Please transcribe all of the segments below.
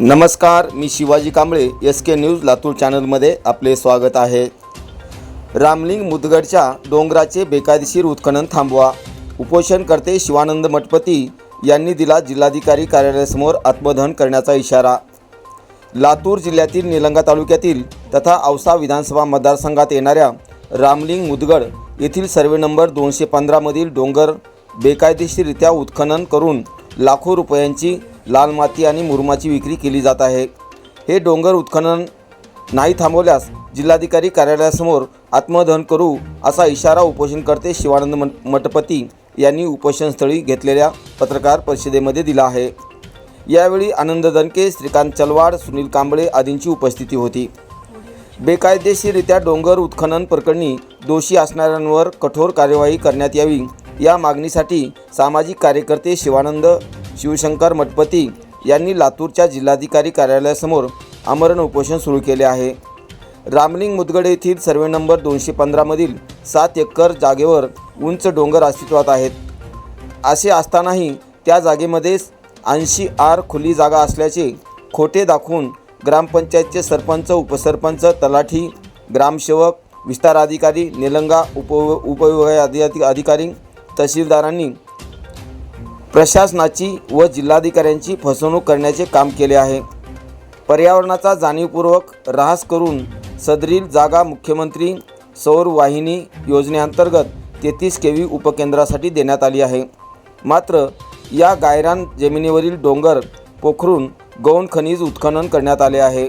नमस्कार मी Shivaji Kamble S K news Latur चॅनलमध्ये आपले स्वागत आहे. रामलिंग मुदगडच्या डोंगराचे बेकायदेशीर उत्खनन थांबवा. उपोषणकर्ते शिवानंद मठपती यांनी दिला जिल्हाधिकारी कार्यालयासमोर आत्मदहन करण्याचा इशारा. लातूर जिल्ह्यातील निलंगा तालुक्यातील तथा औसा विधानसभा मतदारसंघात येणाऱ्या रामलिंग मुदगड येथील सर्वे नंबर दोनशे पंधरामधील डोंगर बेकायदेशीररित्या उत्खनन करून लाखो रुपयांची लाल माती आणि मुरुमाची विक्री केली जात आहे. हे डोंगर उत्खनन नाही थांबवल्यास जिल्हाधिकारी कार्यालयासमोर आत्मदहन करू असा इशारा उपोषणकर्ते शिवानंद मठपती यांनी उपोषणस्थळी घेतलेल्या पत्रकार परिषदेमध्ये दिला आहे. यावेळी आनंद दनके श्रीकांत चलवाड सुनील कांबळे आदींची उपस्थिती होती. बेकायदेशीररित्या डोंगर उत्खनन प्रकरणी दोषी असणाऱ्यांवर कठोर कार्यवाही करण्यात यावी या मागणीसाठी सामाजिक कार्यकर्ते शिवानंद शिवशंकर मठपती यांनी लातूरच्या जिल्हाधिकारी कार्यालयासमोर आमरण उपोषण सुरू केले आहे. रामलिंग मुदगड येथील सर्वे नंबर दोनशे पंधरामधील सात एकर जागेवर उंच डोंगर अस्तित्वात आहेत. असे असतानाही त्या जागेमध्ये ऐंशी आर खुली जागा असल्याचे खोटे दाखवून ग्रामपंचायतचे सरपंच उपसरपंच तलाठी ग्रामसेवक विस्तार अधिकारी निलंगा उप उपविभागीय अधि अधिकारी तहसीलदारांनी प्रशासनाची व जिल्हाधिकाऱ्यांची फसवणूक करण्याचे काम केले आहे. पर्यावरणाचा जाणीवपूर्वक ऱ्हास करून सदरील जागा मुख्यमंत्री सौर वाहिनी योजनेअंतर्गत तेहतीस केवी उपकेंद्रासाठी देण्यात आली आहे. मात्र या गायरान जमिनीवरील डोंगर पोखरून गौण खनिज उत्खनन करण्यात आले आहे.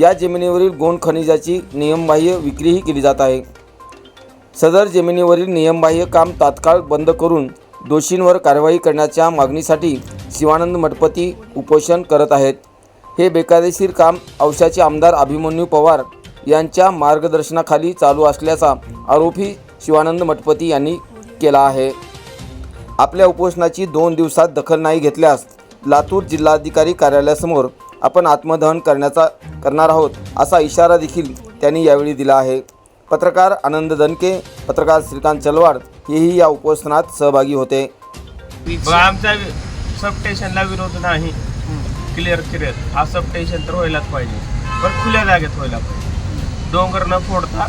या जमिनीवरील गौण खनिजाची नियमबाह्य विक्रीही केली जात आहे. सदर जमिनीवरील नियमबाह्य काम तात्काळ बंद करून दोषींवर कारवाई करण्याच्या मागणीसाठी शिवानंद मठपती उपोषण करत आहेत. हे बेकायदेशीर काम औशाचे आमदार अभिमन्यू पवार यांच्या मार्गदर्शनाखाली चालू असल्याचा आरोपही शिवानंद मठपती यांनी केला आहे. आपल्या उपोषणाची दोन दिवसात दखल नाही घेतल्यास लातूर जिल्हाधिकारी कार्यालयासमोर आपण आत्मदहन करण्याचा करणार आहोत असा इशारा देखील त्यांनी यावेळी दिला आहे. पत्रकार आनंद दनके पत्रकार श्रीकांत चलवाड हेही या उपोषणात सहभागी होते. आमच्या सबस्टेशनला विरोध नाही. क्लिअर क्लिअर हा सबस्टेशन तर व्हायलाच पाहिजे. पण खुल्या जागेत व्हायला पाहिजे. डोंगर न फोडता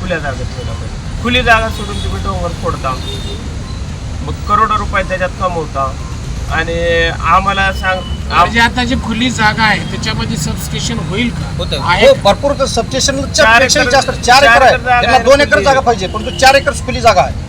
खुल्या जागेत व्हायला पाहिजे. खुली जागा सोडून तुम्ही डोंगर फोडता. मग करोडो रुपये त्याच्यात कमवता. आणि आम्हाला सांग म्हणजे आता जी खुली जागा आहे त्याच्यामध्ये सबस्टेशन होईल का आहे हो भरपूर सबस्टेशन चारपेक्षा एकर- जास्त चार एकर आहे एकर जागा त्यांना आहे दोन एकर. जागा पाहिजे परंतु चार एकर खुली जागा आहे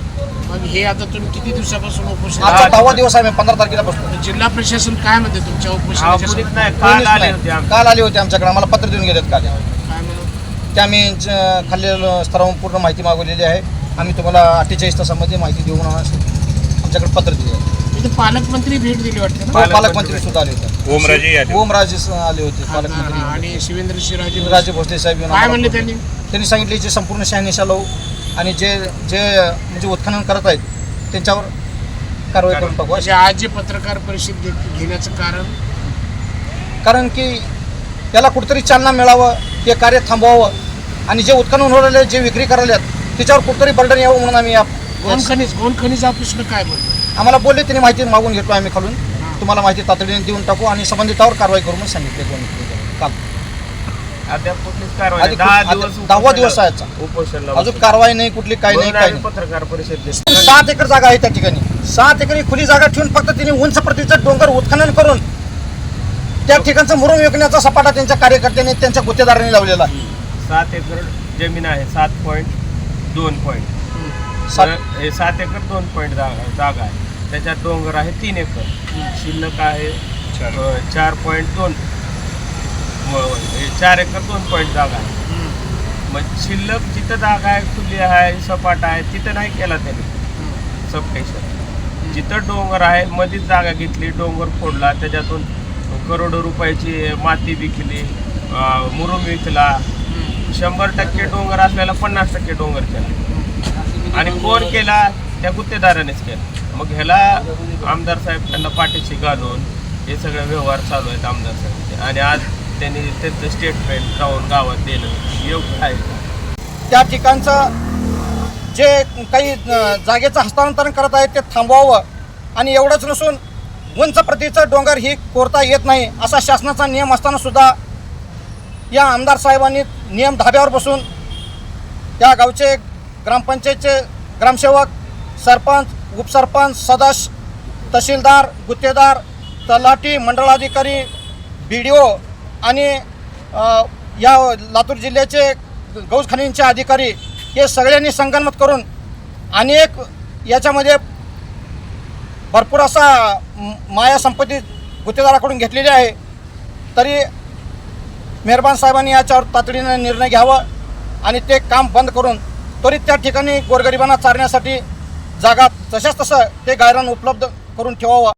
मग हे आता तुम्ही किती दिवसापासून उपोषण आजचा. दहावा दिवस आहे पंधरा तारखेला बसतो जिल्हा प्रशासन काय म्हणते तुमच्या उपोषणाच्या आपुलीत संदर्भात? नाही काल कोणीच आले नाही. होते. काल आले होते आमच्याकडे आम्हाला पत्र देऊन गेलेत काल काय म्हणून ते आम्ही ज- खाल्लेलं स्तरावरून पूर्ण माहिती मागवलेली आहे आम्ही तुम्हाला अठ्ठेचाळीस तासामध्ये माहिती देऊन आमच्याकडे पत्र दिले आहे. इथे पालकमंत्री भेट दिली वाटते ना? पालकमंत्री पालकमंत्री सुद्धा आले होते. ओमराजे यादव ओमराजे स- आले होते हा, पालकमंत्री आणि शिवेंद्र शिराजे राजे भोसले. साहेब येऊन काय आम्हाला म्हणले. त्यांनी? त्यांनी सांगितले जे संपूर्ण शहानिशा लावू आणि जे जे म्हणजे उत्खनन करत आहेत त्यांच्यावर कारवाई करून टाकू. म्हणजे आज जे पत्रकार परिषद घे- घेण्याचं कारण? कारण की त्याला कुठेतरी चालना मिळावं हे कार्य थांबवावं आणि जे उत्खनन होणारे जे विक्री करायला त्याच्यावर कुठेतरी बर्डन यावं म्हणून आम्ही गोन या- खनिज गोन खनिज ऑफिसनं काय म्हणलं आम्हाला बोलले त्यांनी माहिती मागून घेतो आम्ही खालून. तुम्हाला माहिती तातडीने देऊन टाकू आणि संबंधितावर कारवाई करू म्हणून सांगितले दोन काल. अद्याप कुठलीच कारवाई आधी नाही. दहा आता दिवस दहावा दिवस आहे आजचा. उपोषणला अजून. कारवाई नाही कुठली काही नाही आम्ही नाही. पत्रकार परिषद. सात एकर जागा आहे त्या ठिकाणी. सात एकरी खुली जागा ठेवून फक्त त्यांनी उंच प्रतीचं डोंगर उत्खनन करून त्या ठिकाणचं मुरुम विकण्याचा सपाटा त्यांच्या कार्यकर्त्यांनी त्यांच्या गुत्तेदारांनी लावलेला आहे. सात एकर जमीन आहे. सात पॉईंट दोन पॉईंट सात- हे सात एकर दोन पॉईंट जागा जागा आहे. त्याच्यात डोंगर आहे तीन एकर. शिल्लक आहे चार. पॉईंट दोन. चार एकर दोन पॉईंट जागा आहे. मग शिल्लक जिथं जागा आहे खुली आहे सपाट आहे तिथं नाही केला त्यांनी. सबस्टेशन जिथं डोंगर आहे मध्येच जागा घेतली डोंगर फोडला त्याच्यातून करोडो रुपयाची माती विकली मुरुम विकला. शंभर टक्के डोंगर असलेला पन्नास टक्के डोंगर केला. आणि कोण केला? त्या गुत्तेदारानेच केलं. मग ह्याला आमदार साहेब त्यांना पाठीशी घालून हे सगळे व्यवहार चालू आहेत आमदार साहेबांचे. आणि आज त्यांनी त्यांचं स्टेटमेंट जाऊन गावात देणं योग्य आहे. त्या ठिकाणचं जे काही जागेचं हस्तांतरण करत आहेत ते थांबवावं. आणि एवढंच नसून उंच प्रतीचं डोंगर ही कोरता येत नाही असा शासनाचा नियम असताना सुद्धा या आमदार साहेबांनी नियम धाब्यावर बसून त्या गावचे ग्रामपंचायतचे ग्रामसेवक सरपंच उपसरपंच सदस्य तहसीलदार गुत्तेदार तलाठी मंडळाधिकारी बी डी ओ आणि या लातूर जिल्ह्याचे गौसखानींचे अधिकारी हे सगळ्यांनी संगनमत करून अनेक याच्यामध्ये भरपूर असा माया संपत्ती गुत्तेदाराकडून घेतलेली आहे. तरी मेहरबान साहेबांनी याच्यावर तातडीनं निर्णय घ्यावा आणि ते काम बंद करून त्वरित त्या ठिकाणी गोरगरिबांना चारण्यासाठी जागा तशाच तसं ते गायरान उपलब्ध करून ठेवावं.